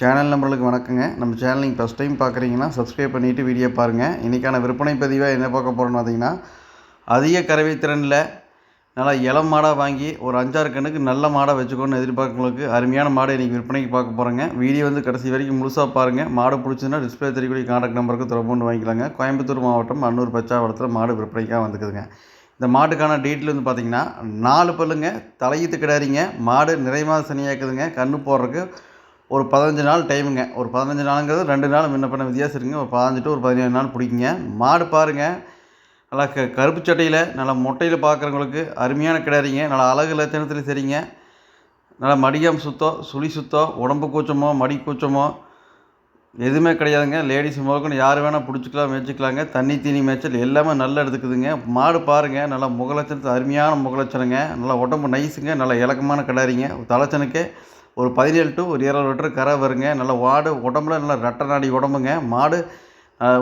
Channel நம்பர்களுக்கு வணக்கங்க. நம்ம channel நீங்கள் ஃபஸ்ட் டைம் பார்க்குறீங்கன்னா சப்ஸ்கிரைப் பண்ணிவிட்டு வீடியோ பாருங்கள் இன்றைக்கான விற்பனை பதிவாக என்ன பார்க்க போகிறோம்னு பார்த்தீங்கன்னா அதிக கறவை திறனில் நல்லா இளம் மாடாக வாங்கி ஒரு அஞ்சாறு கண்ணுக்கு நல்ல மாடாக வச்சுக்கோன்னு எதிர்பார்க்கவங்களுக்கு அருமையான மாடை இன்றைக்கி விற்பனைக்கு பார்க்க போகிறோங்க வீடியோ வந்து கடைசி வரைக்கும் முழுசாக பாருங்கள் மாடு பிடிச்சதுன்னா டிஸ்பிளே தெரியக்கூடிய கான்டாக்ட் நம்பருக்கு தொடர்பு வாங்கிக்கலாங்க. கோயம்புத்தூர் மாவட்டம் அன்னூர் பச்சாவளத்தில் மாடு விற்பனைக்காக வந்துக்குதுங்க இந்த மாட்டுக்கான டீட்டெயில் வந்து பார்த்திங்கன்னா நாலு பல்லுங்க தலையீத்து கிடாரிங்க. மாடு நிறைவாக சனியாக்குதுங்க. கன்று போடுறதுக்கு ஒரு பதினஞ்சு நாள் டைமுங்க. ஒரு பதினஞ்சு நாளுங்கிறது ரெண்டு நாள் முன்ன பண்ண வித்தியாசம் இருக்குங்க. ஒரு பதினஞ்சு டு ஒரு பதினேழு நாள் பிடிக்குங்க. மாடு பாருங்கள் நல்லா க கருப்பு சட்டையில் நல்லா மொட்டையில் பார்க்குறவங்களுக்கு அருமையான கிடாரிங்க நல்லா அழகு லட்சணத்தில் சரிங்க நல்லா மடியம் சுத்தம் சுழி சுத்தம் உடம்பு கூச்சமோ மடி கூச்சமோ எதுவுமே கிடையாதுங்க. லேடிஸ் முதல்கொண்டு யார் வேணால் பிடிச்சிக்கலாம் மேய்ச்சிக்கலாங்க. தண்ணி தீனி மேய்ச்சல் எல்லாமே நல்லா எடுத்துக்குதுங்க. மாடு பாருங்கள் நல்லா முகலட்சணத்து அருமையான முகலட்சணங்க. நல்லா உடம்பு நைஸுங்க நல்லா இலக்கமான கிடாரிங்க தலைச்சனுக்கே ஒரு பதினேழு டு ஒரு இருபது லிட்டர் கரை வருங்க. நல்லா வாடு உடம்புல நல்லா ரெட்டை நாடி உடம்புங்க. மாடு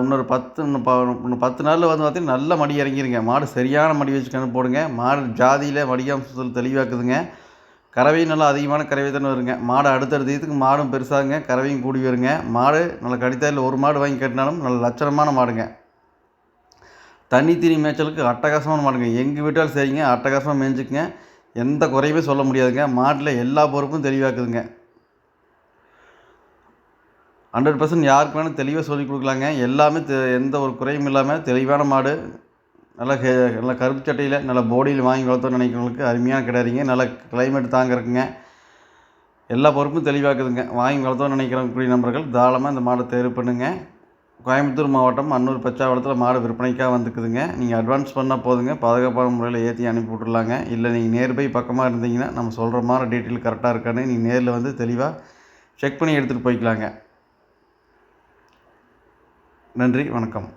இன்னொரு பத்து இன்னும் ப இன்னும் பத்து நாளில் வந்து பார்த்திங்கன்னா நல்ல மடி இறங்கிருங்க. மாடு சரியான மடி வச்சு கணக்கு போடுங்க. மாடு ஜாதியில் வடிகாம்சத்தில் தெளிவாக்குதுங்க. கறவையும் நல்லா அதிகமான கறவை தானே வருங்க. மாடு அடுத்தடுத்த இதுக்கு மாடும் பெருசாகுங்க. கறவையும் கூடி வருங்க. மாடு நல்ல கடித்தாயில் ஒரு மாடு வாங்கி கட்டினாலும் நல்ல லட்சணமான மாடுங்க. தண்ணி தீனி மேய்ச்சலுக்கு அட்டகாசமான மாடுங்க. எங்கள் வீட்டாலும் சரிங்க. அட்டகாசமாக மேய்ஞ்சிக்குங்க. எந்த குறையுமே சொல்ல முடியாதுங்க. மாட்டில் எல்லா பொறுப்பும் தெளிவாக்குதுங்க. ஹண்ட்ரட் பர்சன்ட் யாருக்கு வேணால் தெளிவாக சொல்லி கொடுக்கலாங்க. எல்லாமே தெ- எந்த ஒரு குறையும் இல்லாமல் தெளிவான மாடு. நல்லா ஹெ நல்லா கருப்பு சட்டையில் நல்லா போடியில் வாங்கி வளர்த்தோன்னு நினைக்கிறவங்களுக்கு அருமையான கிடையாதுங்க நல்லா கிளைமேட் தாங்கிறதுக்குங்க எல்லா பொறுப்பும் தெளிவாக்குதுங்க. வாங்கி வளர்த்தோன்னு நினைக்கிறவங்க நம்பர்கள் தாராளமாக இந்த மாடை தேர்வு பண்ணுங்க. கோயம்புத்தூர் மாவட்டம் அன்னூர் பச்சாவளத்தில் மாடு விற்பனைக்காக வந்துக்குதுங்க. நீங்கள் அட்வான்ஸ் பண்ணால் போதுங்க. பாதுகாப்பான முறையில் ஏற்றி அனுப்பி விட்ருலாங்க இல்லை நீங்கள் நேர்பை பக்கமாக இருந்தீங்கன்னா நம்ம சொல்கிற மாதிரி டீட்டெயில் கரெக்டாக இருக்கான்னு நீங்கள் நேரில் வந்து தெளிவாக செக் பண்ணி எடுத்துகிட்டு போய்க்கலாங்க. நன்றி வணக்கம்.